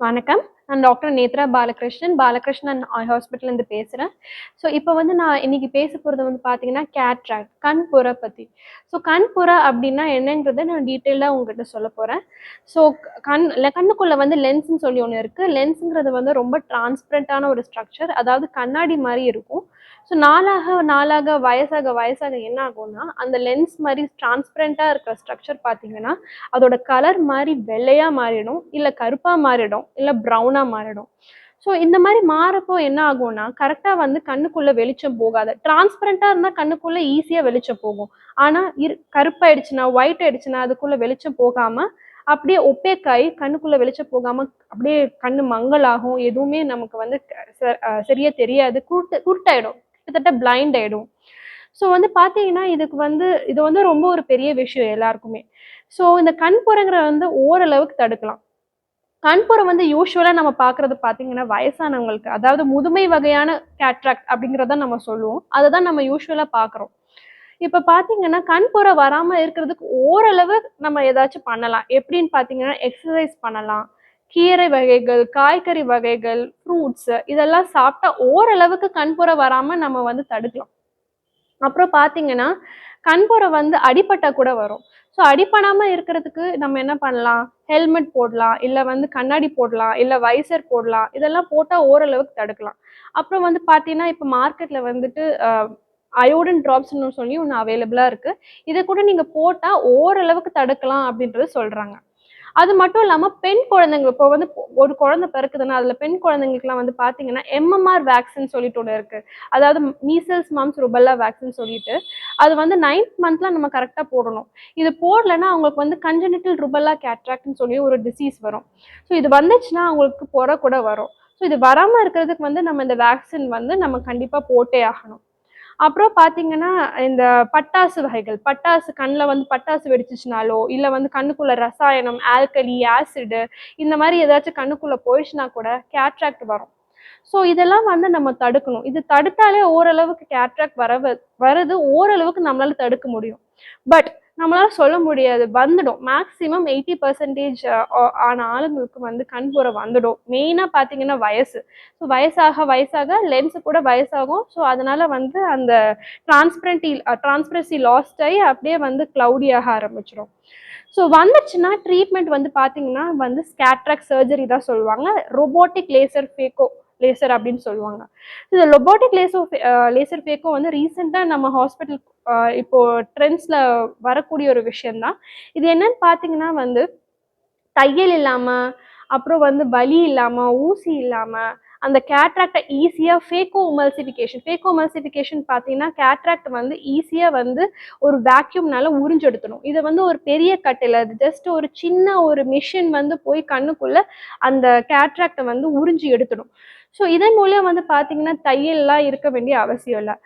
வணக்கம். நான் டாக்டர் நேத்ரா பாலகிருஷ்ணன். பாலகிருஷ்ணன் ஹாஸ்பிட்டல்லேருந்து பேசுகிறேன் ஸோ இப்போ வந்து நான் இன்னைக்கு பேச போகிறது வந்து பார்த்தீங்கன்னா கேட்ராக்ட் கண் புற பற்றி ஸோ கண் புற அப்படின்னா என்னங்கிறத நான் டீட்டெயிலாக உங்ககிட்ட சொல்ல போகிறேன் ஸோ கண் இல்லை கண்ணுக்குள்ளே வந்து லென்ஸ்ன்னு சொல்லி ஒன்று இருக்குது லென்ஸுங்கிறது வந்து ரொம்ப டிரான்ஸ்பரண்ட்டான ஒரு ஸ்ட்ரக்சர். அதாவது கண்ணாடி மாதிரி இருக்கும். ஸோ நாளாக நாளாக வயசாக வயசாக என்ன ஆகும்னா அந்த லென்ஸ் மாதிரி டிரான்ஸ்பரண்ட்டாக இருக்கிற ஸ்ட்ரக்சர் பார்த்தீங்கன்னா அதோட கலர் மாதிரி வெள்ளையாக மாறிடும் இல்லை கருப்பாக மாறிடும் இல்லை ப்ரௌனாக மாறிடும். ஸோ இந்த மாதிரி மாறப்போ என்ன ஆகும்னா கரெக்டாக வந்து கண்ணுக்குள்ளே வெளிச்சம் போகாது. டிரான்ஸ்பரண்ட்டாக இருந்தால் கண்ணுக்குள்ளே ஈஸியாக வெளிச்சம் போகும். ஆனால் இரு கருப்பாயிடுச்சுன்னா ஒயிட் ஆயிடுச்சுன்னா அதுக்குள்ளே வெளிச்சம் போகாமல் அப்படியே ஒப்பேக்காய் கண்ணுக்குள்ளே வெளிச்சம் போகாமல் அப்படியே கண்ணு மங்கலாகும் எதுவுமே நமக்கு வந்து ச- தெரியாது குருட்டு குருட்டாயிடும். கிட்டத்தட்ட பிளைண்ட் ஆயிடும். ஸோ வந்து பார்த்தீங்கன்னா இதுக்கு வந்து இது வந்து ரொம்ப ஒரு பெரிய விஷயம் எல்லாருக்குமே. ஸோ இந்த கண்புறங்கிற வந்து ஓரளவுக்கு தடுக்கலாம். கண்புறம் வந்து யூஸ்வலாக நம்ம பார்க்கறது பார்த்தீங்கன்னா வயசானவங்களுக்கு அதாவது முதுமை வகையான கேட்ராக்ட் அப்படிங்கிறத நம்ம சொல்லுவோம். அதை தான் நம்ம யூஸ்வலாக பார்க்குறோம் இப்போ பார்த்தீங்கன்னா கண்புறம் வராமல் இருக்கிறதுக்கு ஓரளவு நம்ம ஏதாச்சும் பண்ணலாம். எப்படின்னு பார்த்தீங்கன்னா எக்ஸசைஸ் பண்ணலாம். கீரை வகைகள் காய்கறி வகைகள் ஃப்ரூட்ஸ் இதெல்லாம் சாப்பிட்டா ஓரளவுக்கு கண்புற வராமல் நம்ம வந்து தடுக்கலாம். அப்புறம் பார்த்தீங்கன்னா கண்புரை வந்து அடிபட்டா கூட வரும். ஸோ அடிப்படாமல் இருக்கிறதுக்கு நம்ம என்ன பண்ணலாம்? ஹெல்மெட் போடலாம் இல்லை வந்து கண்ணாடி போடலாம் இல்லை வைசர் போடலாம். இதெல்லாம் போட்டால் ஓரளவுக்கு தடுக்கலாம். அப்புறம் வந்து பார்த்தீங்கன்னா இப்போ மார்க்கெட்டில் வந்துட்டு அயோடின் ட்ராப்ஸ்னு சொல்லி ஒன்று அவைலபிளாக இருக்குது இதை கூட நீங்கள் போட்டால் ஓரளவுக்கு தடுக்கலாம் அப்படின்றது சொல்கிறாங்க அது மட்டும் இல்லாமல் பெண் குழந்தைங்க இப்போ வந்து ஒரு குழந்தை பிறக்குதுன்னா அதில் பெண் குழந்தைங்களுக்குலாம் வந்து பார்த்தீங்கன்னா எம்எம்ஆர் வேக்சின் சொல்லிட்டு ஒன்று இருக்குது அதாவது மீசல்ஸ் மம்ஸ் ருபல்லா வேக்சின் சொல்லிட்டு அது வந்து நைன்த் மந்த்ல நம்ம கரெக்டாக போடணும். இது போடலைன்னா அவங்களுக்கு வந்து கஞ்சனிட்டல் ருபல்லா கேட்ராக்ட்னு சொல்லி ஒரு டிசீஸ் வரும். ஸோ இது வந்துச்சுன்னா அவங்களுக்கு புற கூட வரும். ஸோ இது வராமல் இருக்கிறதுக்கு வந்து நம்ம இந்த வேக்சின் வந்து நம்ம கண்டிப்பாக போட்டே ஆகணும். அப்புறம் பார்த்தீங்கன்னா இந்த பட்டாசு வகைகள் பட்டாசு கண்ணில் வந்து பட்டாசு வெடிச்சிச்சுனாலோ இல்லை வந்து கண்ணுக்குள்ள ரசாயனம் ஆல்கலி ஆசிடு இந்த மாதிரி ஏதாச்சும் கண்ணுக்குள்ளே போயிடுச்சுன்னா கூட கேட்ராக்ட் வரும். ஸோ இதெல்லாம் வந்து நம்ம தடுக்கணும். இது தடுத்தாலே ஓரளவுக்கு கேட்ராக்ட் வர வருது ஓரளவுக்கு நம்மளால தடுக்க முடியும். பட் நம்மளால சொல்ல முடியாது. வந்துடும். மேக்ஸிமம் எயிட்டி பர்சன்டேஜ் ஆன ஆளுங்களுக்கு வந்து கண்புரை வந்துடும். மெயினாக பார்த்தீங்கன்னா வயசு. ஸோ வயசாக வயசாக லென்ஸு கூட வயசாகும். ஸோ அதனால வந்து அந்த டிரான்ஸ்பரண்டி டிரான்ஸ்பரன்சி லாஸ்ட் ஆகி அப்படியே வந்து க்ளவுடியாக ஆரம்பிச்சிடும் ஸோ வந்துச்சுன்னா ட்ரீட்மெண்ட் வந்து பார்த்தீங்கன்னா வந்து ஸ்கேட்ராக் சர்ஜரி தான் சொல்லுவாங்க. ரொபோட்டிக் லேசர் ஃபேக்கோ லேசர் அப்படின்னு சொல்லுவாங்க. இந்த ரொபோட்டிக் லேசோ லேசர் ஃபேக்கோ வந்து ரீசெண்டாக நம்ம ஹாஸ்பிட்டல் இப்போ ட்ரெண்ட்ஸில் வரக்கூடிய ஒரு விஷயம்தான். இது என்னன்னு பார்த்தீங்கன்னா வந்து தையல் இல்லாமல் அப்புறம் வந்து வலி இல்லாமல் ஊசி இல்லாமல் அந்த கேட்ராக்டை ஈஸியாக ஃபேக்கோ உமல்சிஃபிகேஷன் ஃபேக்கோ உமல்சிஃபிகேஷன் பார்த்தீங்கன்னா கேட்ராக்ட் வந்து ஈஸியாக வந்து ஒரு வேக்யூம்னால உறிஞ்செடுத்தணும் இதை வந்து ஒரு பெரிய கட்டில் அது ஜஸ்ட் ஒரு சின்ன ஒரு மிஷின் வந்து போய் கண்ணுக்குள்ள அந்த கேட்ராக்டை வந்து உறிஞ்சி எடுத்துடும் ஸோ இதன் மூலம் வந்து பார்த்தீங்கன்னா தையல்லாம் இருக்க வேண்டிய அவசியம் இல்லை.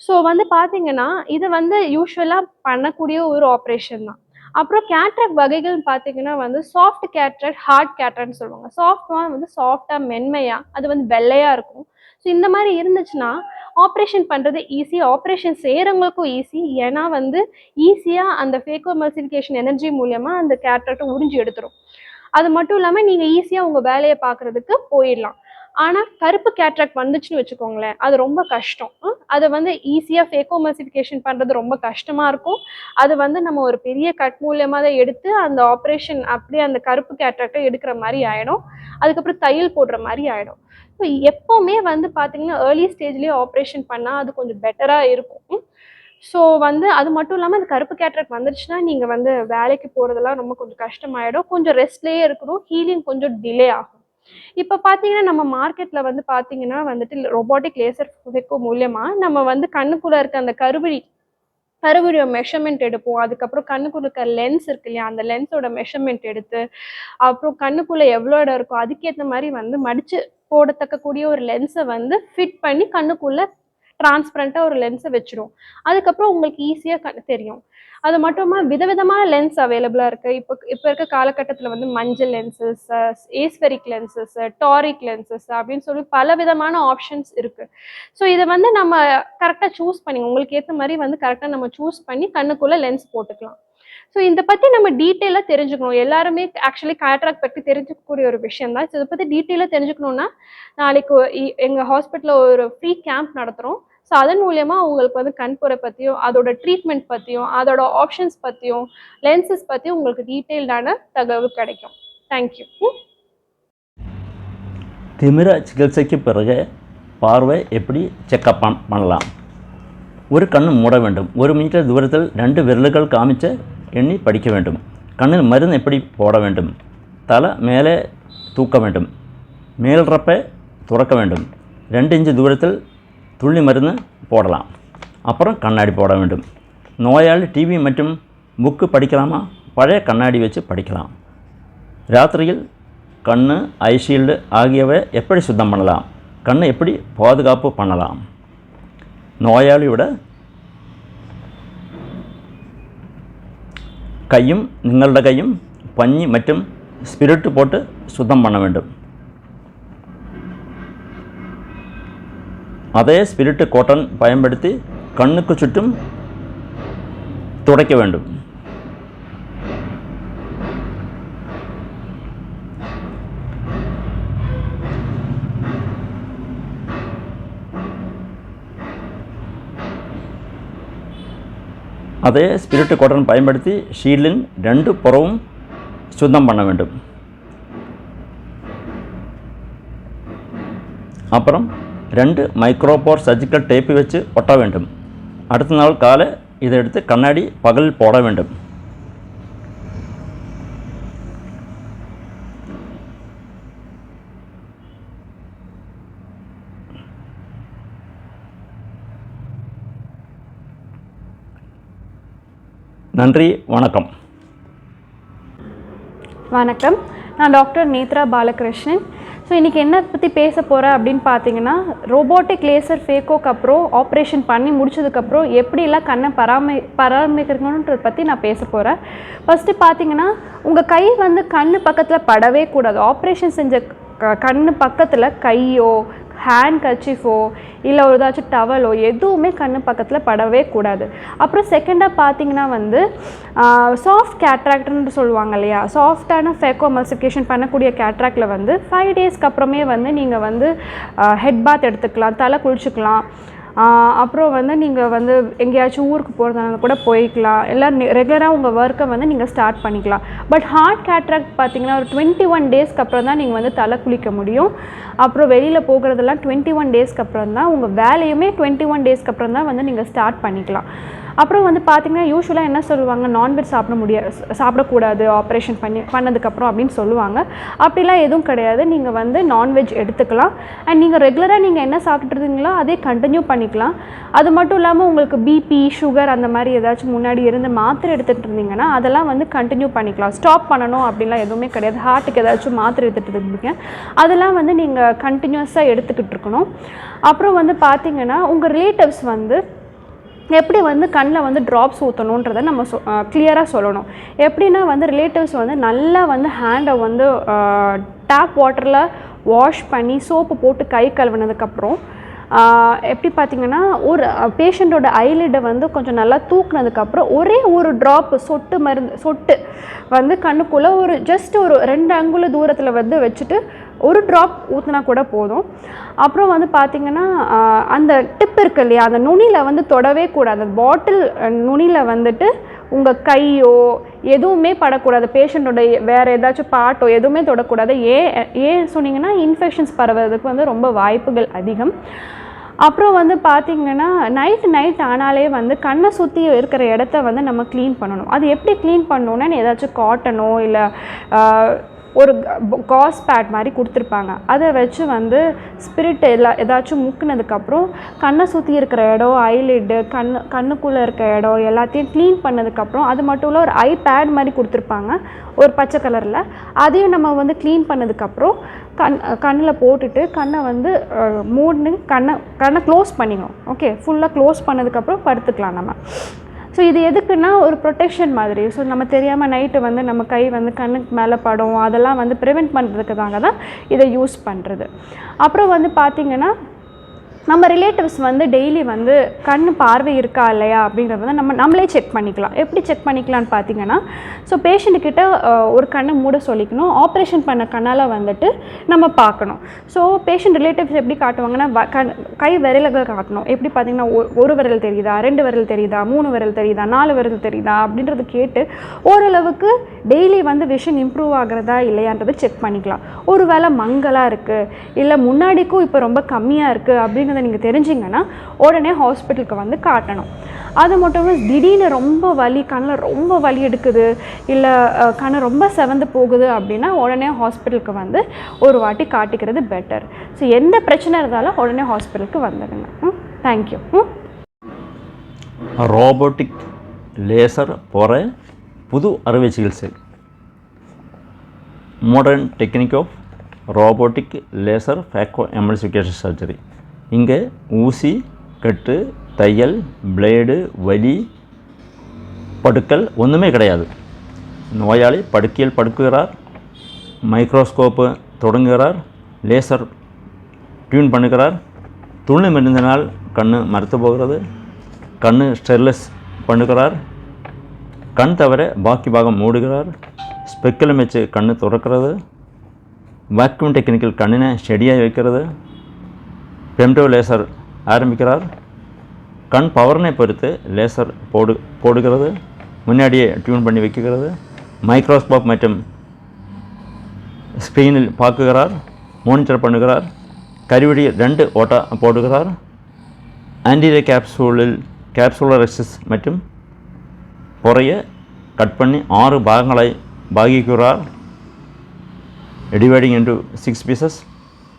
ஸோ வந்து பார்த்தீங்கன்னா இது வந்து யூஸ்வலாக பண்ணக்கூடிய ஒரு ஆப்ரேஷன் தான். அப்புறம் கேட்ரக் வகைகள் பார்த்தீங்கன்னா வந்து சாஃப்ட் கேட்ரக் ஹார்ட் கேட்ராக்ட்னு சொல்லுவாங்க. சாஃப்ட்னா வந்து சாஃப்டாக மென்மையாக அது வந்து வெள்ளையாக இருக்கும். ஸோ இந்த மாதிரி இருந்துச்சுன்னா ஆப்ரேஷன் பண்ணுறது ஈஸி ஆப்ரேஷன் செய்கிறவங்களுக்கும் ஈஸி ஏன்னா வந்து ஈஸியாக அந்த ஃபேக்கோ மல்சிஃபிகேஷன் எனர்ஜி மூலியமாக அந்த கேட்ராக்டை உறிஞ்சி எடுத்துரும். அது மட்டும் இல்லாமல் நீங்கள் ஈஸியாக உங்கள் வேலையை பார்க்குறதுக்கு போயிடலாம். ஆனால் கருப்பு கேட்ராக்ட் வந்துச்சுன்னு வச்சுக்கோங்களேன் அது ரொம்ப கஷ்டம். அதை வந்து ஈஸியாக ஃபேக்கோமசிஃபிகேஷன் பண்ணுறது ரொம்ப கஷ்டமாக இருக்கும். அது வந்து நம்ம ஒரு பெரிய கட் மூலியமாக தான் எடுத்து அந்த ஆப்ரேஷன் அப்படியே அந்த கருப்பு கேட்ராக்டை எடுக்கிற மாதிரி ஆகிடும் அதுக்கப்புறம் தையல் போடுற மாதிரி ஆகிடும் ஸோ எப்போவுமே வந்து பார்த்தீங்கன்னா ஏர்லி ஸ்டேஜ்லேயே ஆப்ரேஷன் பண்ணால் அது கொஞ்சம் பெட்டராக இருக்கும். ஸோ வந்து அது மட்டும் இல்லாமல் அந்த கருப்பு கேட்ராக்ட் வந்துருச்சுன்னா நீங்கள் வந்து வேலைக்கு போகிறதெல்லாம் ரொம்ப கொஞ்சம் கஷ்டமாயிடும். கொஞ்சம் ரெஸ்ட்லேயே இருக்கணும். ஹீலிங் கொஞ்சம் டிலே ஆகும். இப்போ பார்த்தீங்கன்னா நம்ம மார்க்கெட்டில் வந்து பார்த்தீங்கன்னா வந்துட்டு ரொபாட்டிக் லேசர் ஃபெக்கோ மூலியமாக நம்ம வந்து கண்ணுக்குள்ளே இருக்க அந்த கருவிழி கருவிழியோட மெஷர்மெண்ட் எடுப்போம். அதுக்கப்புறம் கண்ணுக்குள்ள இருக்க லென்ஸ் இருக்கு இல்லையா? அந்த லென்ஸோட மெஷர்மெண்ட் எடுத்து அப்புறம் கண்ணுக்குள்ள எவ்வளோ இடம் இருக்கோ அதுக்கேற்ற மாதிரி வந்து மடிச்சு போடத்தக்கக்கூடிய ஒரு லென்ஸை வந்து ஃபிட் பண்ணி கண்ணுக்குள்ள டிரான்ஸ்பரண்ட்டாக ஒரு லென்ஸை வச்சிடும் அதுக்கப்புறம் உங்களுக்கு ஈஸியாக கண் தெரியும். அது மட்டுமா விதவிதமான லென்ஸ் அவைலபிளாக இருக்குது இப்போ இப்போ இருக்க காலகட்டத்தில் வந்து மஞ்சள் lenses aspheric lenses toric lenses அப்படின்னு சொல்லி பல விதமான ஆப்ஷன்ஸ் இருக்குது ஸோ இதை வந்து நம்ம கரெக்டாக சூஸ் பண்ணி உங்களுக்கு ஏற்ற மாதிரி வந்து கரெக்டாக நம்ம சூஸ் பண்ணி கண்ணுக்குள்ளே லென்ஸ் போட்டுக்கலாம். ஸோ இதை பற்றி நம்ம டீட்டெயிலாக தெரிஞ்சுக்கணும். எல்லாருமே ஆக்சுவலி கேட்ராக்ட் பற்றி தெரிஞ்சுக்கக்கூடிய ஒரு விஷயம் தான். ஸோ இதை பற்றி டீட்டெயிலாக தெரிஞ்சுக்கணுன்னா நாளைக்கு எங்கள் ஹாஸ்பிட்டலில் ஒரு ஃப்ரீ கேம்ப் நடத்துகிறோம் ஸோ அதன் மூலயமா உங்களுக்கு வந்து கண்புரை பற்றியும் அதோட ட்ரீட்மெண்ட் பற்றியும் அதோட ஆப்ஷன்ஸ் பற்றியும் லென்சஸ் பற்றியும் உங்களுக்கு டீட்டெயில்டான தகவல் கிடைக்கும். தேங்க்யூ திமிர சிகிச்சைக்கு பிறகு பார்வை எப்படி செக்கப் பண்ணலாம்? ஒரு கண் மூட வேண்டும். ஒரு மீட்டர் தூரத்தில் ரெண்டு விரல்கள் காமிச்ச எண்ணி படிக்க வேண்டும். கண்ணில் மருந்து எப்படி போட வேண்டும்? தலை மேலே தூக்க வேண்டும். மேல்றப்பை துறக்க வேண்டும். ரெண்டு இன்ச்சு தூரத்தில் துள்ளி மருந்து போடலாம் அப்புறம் கண்ணாடி போட வேண்டும் நோயாளி டிவி மற்றும் புக்கு படிக்கலாமா பழைய கண்ணாடி வச்சு படிக்கலாம் ராத்திரியில் கண் ஐஷீல்டு ஆகியவை எப்படி சுத்தம் பண்ணலாம் கண்ணை எப்படி பாதுகாப்பு பண்ணலாம் நோயாளியோட கையும் നിങ്ങളുടെ கையும் பஞ்சு மற்றும் ஸ்பிரிட் போட்டு சுத்தம் பண்ண வேண்டும் அதே ஸ்பிரிட் காட்டன் பயன்படுத்தி கண்ணுக்கு சுற்றும் துடைக்க வேண்டும். அதே ஸ்பிரிட் காட்டன் பயன்படுத்தி ஷீல்டின் ரெண்டு புறவும் சுத்தம் பண்ண வேண்டும். அப்புறம் ரெண்டு மைக்ரோபோர் சர்ஜிக்கல் டேப்பு வச்சு ஒட்ட வேண்டும். அடுத்த நாள் காலை இதை எடுத்து கண்ணாடி பகல் போட வேண்டும். நன்றி வணக்கம். வணக்கம். நான் டாக்டர் நேத்ரா பாலகிருஷ்ணன். ஸோ இன்றைக்கி என்ன பற்றி பேச போகிறேன் அப்படின்னு பார்த்தீங்கன்னா ரோபோட்டிக் லேசர் ஃபேக்கோக்கு அப்புறம் ஆப்ரேஷன் பண்ணி முடிச்சதுக்கப்புறம் எப்படிலாம் கண்ணை பராமரி பராமரிக்கணுன்றதை பற்றி நான் பேச போகிறேன் ஃபஸ்ட்டு பார்த்தீங்கன்னா உங்கள் கை வந்து கண் பக்கத்தில் படவே கூடாது. ஆப்ரேஷன் செஞ்ச க கண் பக்கத்தில் கையோ ஹேண்ட் கர்ச்சிஃபோ இல்லை ஒரு ஏதாச்சும் டவலோ எதுவுமே கண்ணு பக்கத்தில் படவே கூடாது. அப்புறம் செகண்டாக பார்த்தீங்கன்னா வந்து சாஃப்ட் கேட்ராக்ட்னு சொல்லுவாங்க இல்லையா? சாஃப்டான ஃபேக்கோ மல்சிஃபிகேஷன் பண்ணக்கூடிய கேட்ராக்டில் வந்து ஃபைவ் டேஸ்க்கு அப்புறமே வந்து நீங்கள் வந்து ஹெட் பாத் எடுத்துக்கலாம் தலை குளிச்சுக்கலாம். அப்புறம் வந்து நீங்கள் வந்து எங்கேயாச்சும் ஊருக்கு போகிறதுனால கூட போய்க்கலாம். எல்லாம் ரெகுலராக உங்கள் ஒர்க்கை வந்து நீங்கள் ஸ்டார்ட் பண்ணிக்கலாம். பட் ஹார்ட் கேட்ராக்ட் பார்த்தீங்கன்னா ஒரு டுவெண்ட்டி ஒன் டேஸ்க்கு அப்புறம் தான் நீங்கள் வந்து தலை குளிக்க முடியும். அப்புறம் வெளியில் போகிறதெல்லாம் டுவெண்ட்டி ஒன் டேஸ்க்கு அப்புறம் தான் உங்கள் வேலையுமே டுவெண்ட்டி ஒன் டேஸ்க்கு அப்புறம் தான் வந்து நீங்கள் ஸ்டார்ட் பண்ணிக்கலாம். அப்புறம் வந்து பார்த்தீங்கன்னா யூஸ்வலாக என்ன சொல்லுவாங்க நான்வெஜ் சாப்பிட முடியாது சாப்பிடக்கூடாது ஆப்ரேஷன் பண்ணி பண்ணதுக்கப்புறம் அப்படின்னு சொல்லுவாங்க. அப்படிலாம் எதுவும் கிடையாது. நீங்கள் வந்து நான்வெஜ் எடுத்துக்கலாம். அண்ட் நீங்கள் ரெகுலராக நீங்கள் என்ன சாப்பிட்டுருந்தீங்களோ அதே கண்டினியூ பண்ணிக்கலாம். அது மட்டும் இல்லாமல் உங்களுக்கு பிபி சுகர் அந்த மாதிரி ஏதாச்சும் முன்னாடி இருந்து மாத்திரை எடுத்துகிட்டு இருந்தீங்கன்னா அதெல்லாம் வந்து கண்டினியூ பண்ணிக்கலாம். ஸ்டாப் பண்ணணும் அப்படிலாம் எதுவுமே கிடையாது. ஹார்ட்டுக்கு ஏதாச்சும் மாத்திரை எடுத்துகிட்டு இருந்தீங்க அதெல்லாம் வந்து நீங்கள் கண்டினியூஸாக எடுத்துக்கிட்டு இருக்கணும். அப்புறம் வந்து பார்த்தீங்கன்னா உங்கள் ரிலேட்டிவ்ஸ் வந்து எப்படி வந்து கண்ணில் வந்து ட்ராப்ஸ் ஊற்றணுன்றதை நம்ம சொ கிளியராக சொல்லணும். எப்படின்னா வந்து ரிலேட்டிவ்ஸ் வந்து நல்லா வந்து ஹேண்டை வந்து டேப் வாட்டரில் வாஷ் பண்ணி சோப்பு போட்டு கை கழுவினதுக்கப்புறம் எப்படி பார்த்தீங்கன்னா ஒரு பேஷண்ட்டோட ஐலிட்டை வந்து கொஞ்சம் நல்லா தூக்குனதுக்கப்புறம் ஒரே ஒரு ட்ராப்பு சொட்டு மருந்து சொட்டு வந்து கண்ணுக்குள்ளே ஒரு ஜஸ்ட் ஒரு ரெண்டு அங்குல தூரத்தில் வந்து வச்சுட்டு ஒரு ட்ராப் ஊற்றினா கூட போதும். அப்புறம் வந்து பார்த்தீங்கன்னா அந்த டிப் இருக்கு இல்லையா அந்த நுனியில் வந்து தொடவே கூடாது. பாட்டில் நுனியில் வந்துட்டு உங்கள் கையோ எதுவுமே படக்கூடாது. பேஷண்ட்டோட வேறு ஏதாச்சும் பாட்டோ எதுவுமே தொடக்கூடாது. ஏன் ஏன் சொன்னீங்கன்னா இன்ஃபெக்ஷன்ஸ் பரவுறதுக்கு வந்து ரொம்ப வாய்ப்புகள் அதிகம். அப்புறம் வந்து பார்த்திங்கன்னா நைட் நைட் ஆனாலே வந்து கண்ணை சுற்றி இருக்கிற இடத்த வந்து நம்ம க்ளீன் பண்ணணும். அது எப்படி க்ளீன் பண்ணணுன்னா ஏதாச்சும் காட்டனோ இல்லை ஒரு காஸ் பேட் மாதிரி கொடுத்துருப்பாங்க. அதை வச்சு வந்து ஸ்பிரிட் எல்லா ஏதாச்சும் முக்குனதுக்கப்புறம் கண்ணை சுற்றி இருக்கிற இடம் ஐலிட்டு கண் கண்ணுக்குள்ளே இருக்க இடம் எல்லாத்தையும் க்ளீன் பண்ணதுக்கப்புறம் அது மட்டும் இல்லை ஒரு ஐ பேட் மாதிரி கொடுத்துருப்பாங்க. ஒரு பச்சை கலரில் அதையும் நம்ம வந்து க்ளீன் பண்ணதுக்கப்புறம் கண் கண்ணில் போட்டுட்டு கண்ணை வந்து மூடுன்னு கண்ணை கண்ணை க்ளோஸ் பண்ணிக்கணும் ஓகே ஃபுல்லாக க்ளோஸ் பண்ணதுக்கப்புறம் படுத்துக்கலாம் நம்ம. ஸோ இது எதுக்குன்னா ஒரு ப்ரொடெக்ஷன் மாதிரி. ஸோ நம்ம தெரியாமல் நைட்டு வந்து நம்ம கை வந்து கண்ணுக்கு மேலே படும். அதெல்லாம் வந்து ப்ரிவெண்ட் பண்ணுறதுக்காக தான் இதை யூஸ் பண்ணுறது அப்புறம் வந்து பார்த்திங்கன்னா நம்ம ரிலேட்டிவ்ஸ் வந்து டெய்லி வந்து கண் பார்வை இருக்கா இல்லையா அப்படிங்கிறத வந்து நம்ம நம்மளே செக் பண்ணிக்கலாம். எப்படி செக் பண்ணிக்கலாம்னு பார்த்தீங்கன்னா ஸோ பேஷண்ட்டுக்கிட்ட ஒரு கண்ணை மூட சொல்லிக்கணும். ஆப்ரேஷன் பண்ண கண்ணால் வந்துட்டு நம்ம பார்க்கணும். ஸோ பேஷண்ட் ரிலேட்டிவ்ஸ் எப்படி காட்டுவாங்கன்னா வ- கண் கை விரல்கள் காட்டணும். எப்படி பார்த்தீங்கன்னா ஒரு விரல் தெரியுதா ரெண்டு விரல் தெரியுதா மூணு விரல் தெரியுதா நாலு விரல் தெரியுதா அப்படின்றது கேட்டு ஓரளவுக்கு டெய்லி வந்து விஷன் இம்ப்ரூவ் ஆகிறதா இல்லையான்றதை செக் பண்ணிக்கலாம். ஒருவேளை மங்கலாக இருக்குது இல்லை முன்னாடிக்கும் இப்போ ரொம்ப கம்மியாக இருக்குது அப்படிங்கிறத அப்படிங்கிறத நீங்கள் தெரிஞ்சிங்கன்னா உடனே ஹாஸ்பிட்டலுக்கு வந்து காட்டணும். அது மட்டும் இல்லை திடீர்னு ரொம்ப வலி கண்ணில் ரொம்ப வலி எடுக்குது இல்லை கண் ரொம்ப செவந்து போகுது அப்படின்னா உடனே ஹாஸ்பிட்டலுக்கு வந்து ஒரு வாட்டி காட்டிக்கிறது பெட்டர் ஸோ எந்த பிரச்சனை இருந்தாலும் உடனே ஹாஸ்பிட்டலுக்கு வந்துடுங்க. ம் தேங்க்யூ ம். ரோபோட்டிக் லேசர் போகிற புது அறுவை சிகிச்சை. Modern technique of robotic laser phacoemulsification surgery இங்கே ஊசி கட்டு தையல் பிளேடு வலி படுக்கல் ஒன்றுமே கிடையாது. நோயாளி படுக்கையில் படுக்குகிறார் மைக்ரோஸ்கோப்பு தொடங்குகிறார் லேசர் டியூன் பண்ணுகிறார். துணி மருந்தினால் கண் மறுத்து போகிறது கண் ஸ்டெர்லெஸ் பண்ணுகிறார். கண் தவிர பாக்கி பாகம் மூடுகிறார். ஸ்பெக்கிலும் வச்சு கண் துறக்கிறது. வேக்யூம் டெக்னிக்கல் கண்ணினை செடியாக வைக்கிறது. பெம்டோ லேசர் ஆரம்பிக்கிறார். கண் பவர்னை பொறுத்து லேசர் போடு போடுகிறது. முன்னாடியே டியூன் பண்ணி வைக்கிறது. மைக்ரோஸ்கோப் மற்றும் ஸ்க்ரீனில் பார்க்குகிறார். மானிட்டர் பண்ணுகிறார். கருவிடியில் ரெண்டு ஓட்டா போடுகிறார். ஆன்டிரிய கேப்சூலில் கேப்சூலர் மற்றும் புறைய கட் பண்ணி ஆறு பாகங்களை பாகிக்கிறார். Dividing into six pieces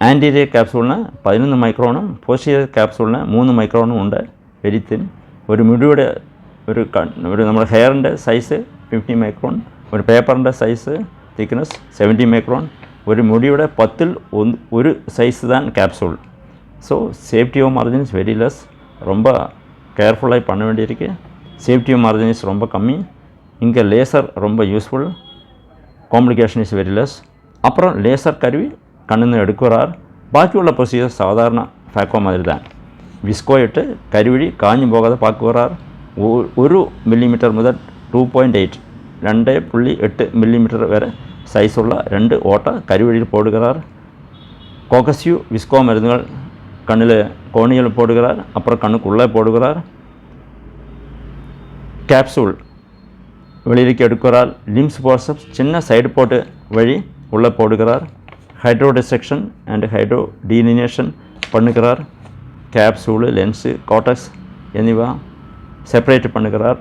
anterior கேப்சூல்னா പതിനൊന്ന് മൈക്രോണും പോസ്റ്റീരിയർ ക്യാപ്സൂളിന് മൂന്ന് മൈക്രോണും ഉണ്ട് വെരി തിൻ ഒരു മുടിയുടെ ഒരു ക- ഒരു നമ്മുടെ ഹെയറിൻ്റെ സൈസ് ഫിഫ്റ്റി മൈക്രോൺ ഒരു പേപ്പറിൻ്റെ സൈസ് തിക്നെസ് സെവൻറ്റി മൈക്രോൺ ഒരു മുടിയുടെ പത്തിൽ ഒന്ന് ഒരു സൈസ് താൻ capsule so safety of margins very less ரொம்ப கேர்ஃபுல்லாக பண்ண வேண்டியிருக்கு சேஃப்டி ஆஃப் மார்ஜின்ஸ் ரொம்ப கம்மி இங்கே லேசர் ரொம்ப useful complication is very less அப்புறம் லேசர் கருவி കണ്ണിൽ നിന്ന് എടുക്കുറാർ ബാക്കിയുള്ള പ്രൊസീജിയർ സാധാരണ ഫാക്കോ മാതിരി താൻ വിസ്കോ ഇട്ട് കരുവഴി കാഞ്ഞു പോകാതെ പാക്കുറാർ ഒരു മില്ലിമീറ്റർ മുതൽ ടു പോയിൻ്റ് എയ്റ്റ് രണ്ട് പുള്ളി എട്ട് മില്ലിമീറ്റർ വരെ സൈസുള്ള രണ്ട് ഓട്ട കരുവഴിയിൽ പോടുകിറാർ കോക്കസ്യൂ വിസ്കോ മരുന്നുകൾ കണ്ണിൽ കോണിയിൽ പോടുകിറാർ അപ്പുറം കണ്ണുക്കുള്ളേ പോടുകിറാർ ക്യാപ്സൂൾ வெளியிலேக்கு எடுக்கிறார் லிம்ஸ் போர்சப்ஸ் சின்ன சைடு போட்டு வழி உள்ளே போடுகிறார் hydrodissection and hydrodelineation பண்ணுகிறார் ക്യാപ്സൂള് ലെൻസ് കോട്ടക്സ് എന്നിവ സെപ്പറേറ്റ് പണുകിറാർ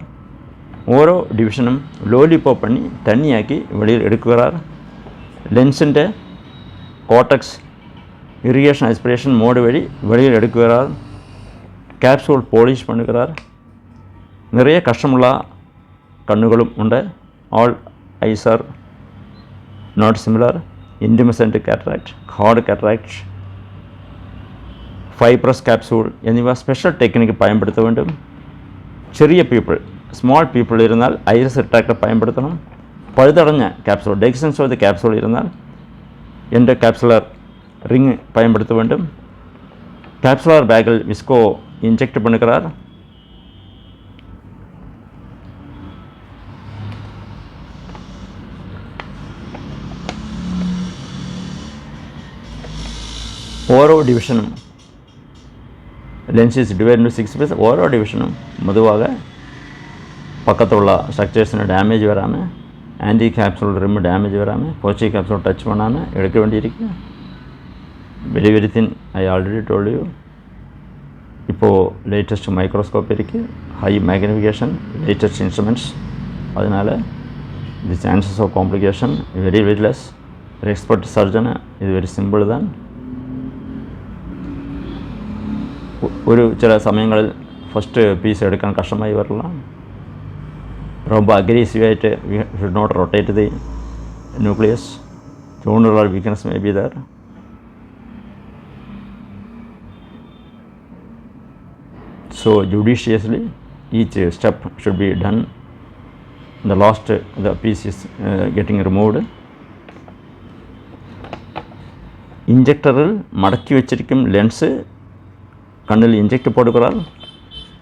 ഓരോ ഡിവിഷനും ലോലിപ്പോ പണി തണ്ണിയാക്കി വെളിയിൽ എടുക്കുകാർ ലെൻസിൻ്റെ കോട്ടക്സ് ഇറിഗേഷൻ ആസ്പിറേഷൻ മോഡ് വഴി വെളിയിൽ എടുക്കുകാർ ക്യാപ്സൂൾ പോളിഷ് പണുകിറാർ നിറയെ കഷ്ടമുള്ള കണ്ണുകളും ഉണ്ട് all eyes are not similar intumescent cataract hard cataract fibrous capsule എന്നിവ സ്പെഷ്യൽ ടെക്നിക്ക് பயன்படுത്തவேண்டும் ചെറിയ പീപ്പിൾ സ്മോൾ പീപ്പിൾ ഇരുന്നാൽ ഐറസ് റിട്രാക്ടർ பயன்படுத்தണം പഴുതടഞ്ഞ capsule dehiscence of the capsule ഇരുന്നാൽ എന്റെ ക്യാപ്സുലർ റിങ് பயன்படுத்த வேண்டும். ക്യാപ്സുലർ ബാഗിൽ വിസ്കോ ഇഞ്ചെക്ട് പണിക്கிறாർ ஓரோ டிவிஷனும் lens is divide into six piece ஓரோ டிவிஷனும் மெதுவாக பக்கத்துள்ள ஸ்ட்ரக்சர்ஸிന് ഡാമേജ് വരാമേ ആൻറ്റി ക്യാപ്സൂൾ റിം ഡാമേജ് വരാമേ കോച്ചി ക്യാപ്സൂൾ ടച്ച് பண்ணாமல் എടുക്ക വേണ്ടിയിരിക്കുക very very thin I already told you ഇപ്പോൾ ലേറ്റസ്റ്റ് മൈക്രോസ്കോപ്പ് ഇരിക്ക് ഹൈ മാഗ്നിഫിക്കേഷൻ ലേറ്റസ്റ്റ് ഇൻസ്ട്രുമെൻറ്റ്സ് അതിനാൽ the chances of complication very very less ഒരു എക്സ്പെർട്ട് സർജന് ഇത് വെരി സിമ്പിൾ தான் ഒരു ചില സമയങ്ങളിൽ ഫസ്റ്റ് പീസ് എടുക്കാൻ കഷ്ടമായി വരില്ല റോബ് അഗ്രസീവായിട്ട് we should not rotate the nucleus ചൂണ്ടുള്ള weakness may be there so judiciously each step should be done the last the piece is getting getting removed. ഇഞ്ചക്ടറിൽ മടക്കി വെച്ചിരിക്കും ലെൻസ് கண்ணில் இன்ஜெக்ட் போடுகிறார்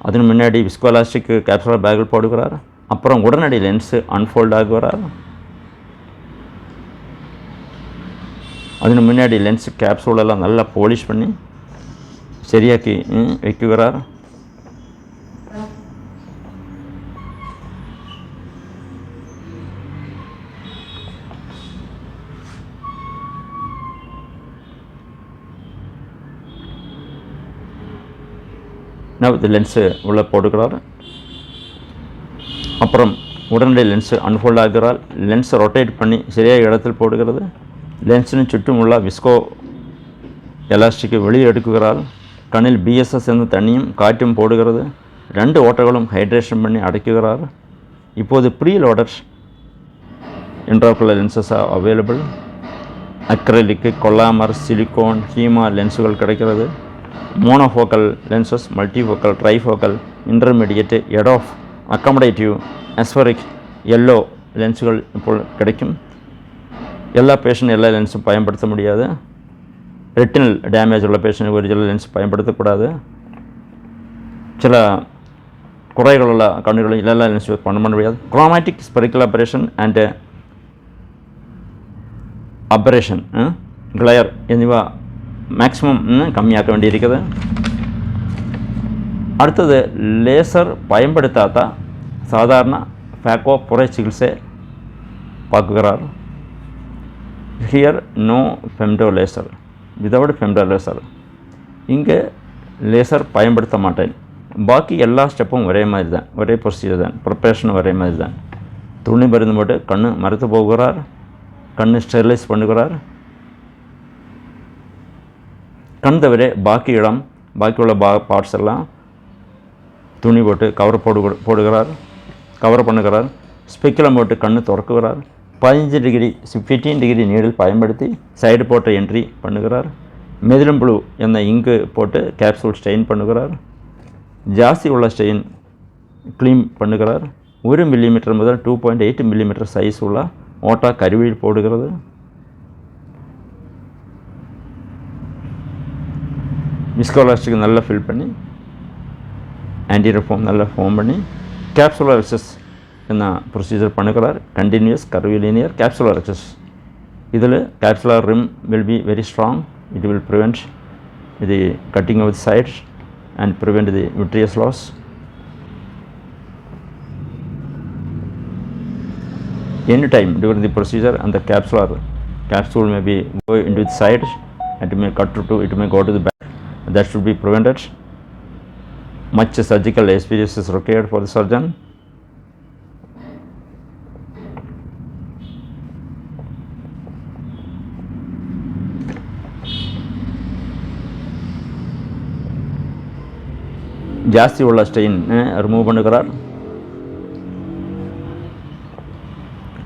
அதன் முன்னாடி விஸ்கோலாஸ்டிக் கேப்சுலர் பேக்கில் போடுகிறார். அப்புறம் உடனடி லென்ஸு அன்ஃபோல்ட் ஆகுகிறார். அதன் முன்னாடி லென்ஸ் கேப்சூலெல்லாம் நல்லா போலிஷ் பண்ணி சரியாக்கி வைக்குகிறார். நான் இந்த லென்ஸு உள்ளே போட்டுக்கிறார் அப்புறம் உடனடி லென்ஸு அன்ஃபோல்ட் ஆகிறார். லென்ஸை ரொட்டேட் பண்ணி சரியாக இடத்தில் போடுகிறது. லென்ஸின் சுற்றும் உள்ள விஸ்கோ எலாஸ்டிக்கை வெளியே எடுக்குகிறார். கண்ணில் பிஎஸ்எஸ் என்ற தண்ணியும் காற்றும் போடுகிறது. ரெண்டு ஓட்டைகளும் ஹைட்ரேஷன் பண்ணி அடைக்குகிறார் இப்போது pre loaders intraocular lenses available acrylic collamer silicone HEMA லென்ஸுகள் கிடைக்கிறது. monofocal lenses multifocal trifocal intermediate EDOF accommodative aspheric yellow லென்ஸுகள் இப்போ கிடைக்கும் எல்லா பேஷண்ட் எல்லா லென்ஸும் பயன்படுத்த முடியாது ரெட்டினல் டேமேஜ் உள்ள பேஷண்ட் ஒரிஜினல் லென்ஸ் பயன்படுத்தக்கூடாது சில குறைகள் உள்ள கண்ணுகளை எல்லா லென்ஸ் பண்ண பண்ண முடியாது chromatic spherical aberration and aberration clear എന്നിവ மேக்ஸிமம் கம்மியாக்க வேண்டியிருக்குது അടുത്തത് ലേസർ பயன்படுத்தாத சாதாரண ஃபேக்கோ புரை சிகிச்சை பார்க்குறார் here no femto laser without femto laser இங்கே லேசர் பயன்படுத்த மாட்டேன் பாக்கி எல்லா ஸ்டெப்பும் ஒரே மாதிரி தான் ஒரே ப்ரொசீஜர் தான் ப்ரிப்பரேஷன் ஒரே மாதிரி தான் துணி மருந்து போட்டு கண்ணு மறுத்து போகிறார் கண்ணு ஸ்டெரிலைஸ் பண்ணுகிறார் கண் தவிர பாக்கி இடம் பாக்கியுள்ள பா பார்ட்ஸ் எல்லாம் துணி போட்டு கவர் போடு போடுகிறார் கவர் பண்ணுகிறார் ஸ்பெக்கிலம் போட்டு கண் திறக்குகிறார் பதினஞ்சு டிகிரி ஃபிஃப்டீன் டிகிரி நீடில் பயன்படுத்தி சைடு போட்ட என்ட்ரி பண்ணுகிறார் மெதிலும் ப்ளூ என்ற இங்கு போட்டு கேப்சூல் ஸ்டெயின் பண்ணுகிறார் ஜாஸ்தி உள்ள ஸ்டெயின் க்ளீன் பண்ணுகிறார் ஒரு மில்லிமீட்டர் முதல் two point eight millimetre size உள்ள ஓட்டா கருவியில் போடுகிறது. விஸ்கோலாஸ்டிக் நல்லா ஃபில் பண்ணி ஆன்டீரியர் ஃபார்ம் நல்லா ஃபார்ம் பண்ணி கேப்சுலர் எக்ஸஸ் என்ன ப்ரொசீஜர் பண்ணுகிறார் கண்டினியூஸ் கர்விலினியர் கேப்சுலர் எக்ஸஸ் இதில் capsular rim will be very strong it will prevent இது cutting with sides and prevent the vitreous loss any time during the procedure and the capsular capsule may be go into its side. And it may cut to it may go to the back. That should be prevented much surgical experience is required for the surgeon ஜாஸ்தி உள்ள stain remove பண்ணுகிறார்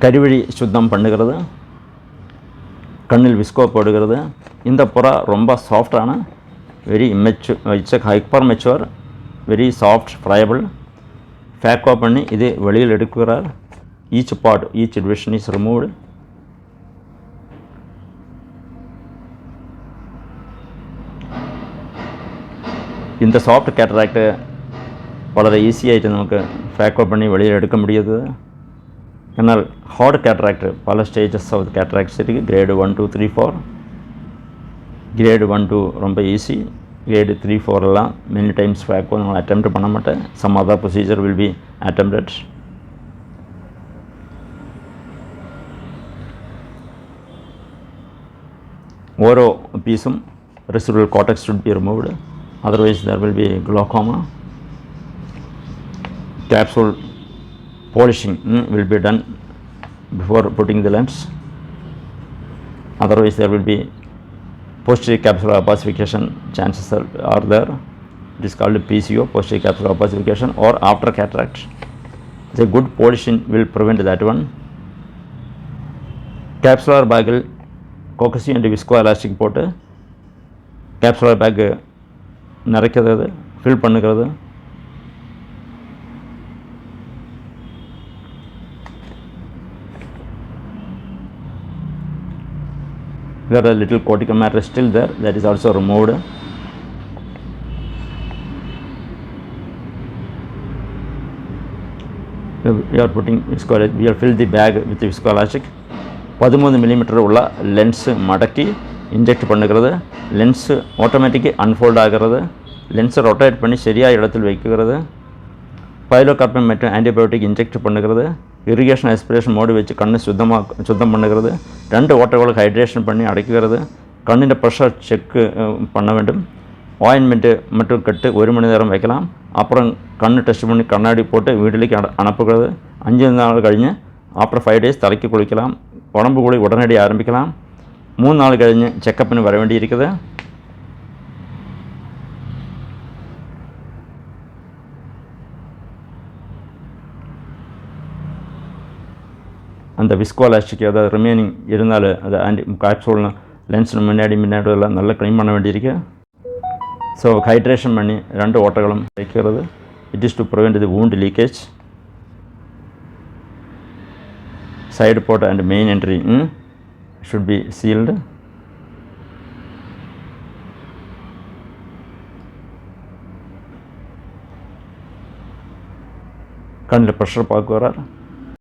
கருவழி சுத்தம் பண்ணுகிறது கண்ணில் விஸ்கோ போடுகிறது இந்த புறா ரொம்ப சாஃப்டான very immature it's a hyper mature very soft friable phaco பண்ணி இது வெளியில் எடுக்கிறார் each part each division is removed இந்த സോഫ്റ്റ് കാറ്ററാക്ട് വളരെ ഈസി ആയിട്ട് നമുക്ക് ഫാക്കോ പണി വെളിയിൽ എടുക്കാൻ മുടിയത് എന്നാൽ ഹാർഡ് കാറ്ററാക്ട് പല സ്റ്റേജസ് ഓഫ് കാറ്ററാക്ട്സ് ഇരിക്കും grade one two three four grade one two ரொம்ப ஈஸி கிரேடு த்ரீ ஃபோரெல்லாம் மெனி டைம்ஸ் பேக்கும் நான் அட்டெம்ப்ட் பண்ண மாட்டேன் some other procedure will be attempted ஓரோ பீஸும் residual cortex should be removed otherwise there will be glaucoma capsule polishing mm, will be done before putting the lens otherwise there will be posterior capsular opacification chances are, are there it is called PCO posterior capsular opacification or after cataract the good polishing will prevent that one capsular bagel கோக்கசி and viscoelastic போட்டு capsular bag நிறைக்கிறது fill பண்ணுகிறது there are little cortical matter still there that is also removed. We are putting we are filled the bag with viscoelastic பதிமூணு millimetre உள்ள lens மடக்கி inject பண்ணுகிறது. Lens ஆட்டோமேட்டிக்காக unfold ஆகிறது. லென்ஸை ரொட்டேட் பண்ணி சரியாக இடத்தில் வைக்கிறது. பைலோகார்பன் மற்றும் ஆன்டிபயோட்டிக் இன்ஜெக்ட் பண்ணுகிறது. இரிகேஷன் எஸ்பிரேஷன் மோடி வச்சு கண்ணு சுத்தமாக சுத்தம் பண்ணுகிறது. ரெண்டு ஓட்டைகளுக்கு ஹைட்ரேஷன் பண்ணி அடைக்கிறது. கண்ணின் ப்ரெஷர் செக்கு பண்ண வேண்டும். ஆயின்மெண்ட்டு மட்டும் கட்டு ஒரு மணி நேரம் வைக்கலாம். அப்புறம் கண்ணு டெஸ்ட் பண்ணி கண்ணாடி போட்டு வீட்டிலேக்கு அட அனுப்புகிறது. அஞ்சு நாள் கழிஞ்சு அப்புறம் ஃபைவ் டேஸ் தலைக்கு குளிக்கலாம். உடம்பு குழி உடனடி ஆரம்பிக்கலாம். மூணு நாள் கழிஞ்சு செக்கப்னு வர வேண்டி இருக்குது அந்த விஸ்கோலாஸ்டிக் அதாவது ரிமைனிங் இருந்தால் அது ஆன்டி காப்சூல்னு லென்ஸில் முன்னாடி முன்னாடி எல்லாம் நல்லா க்ளீன் பண்ண வேண்டியிருக்கு. ஸோ ஹைட்ரேஷன் பண்ணி ரெண்டு ஓட்டைகளும் வைக்கிறது. It is to prevent the wound leakage side port and main entry should be sealed கண்ணில் ப்ரெஷர் பார்க்க வரார்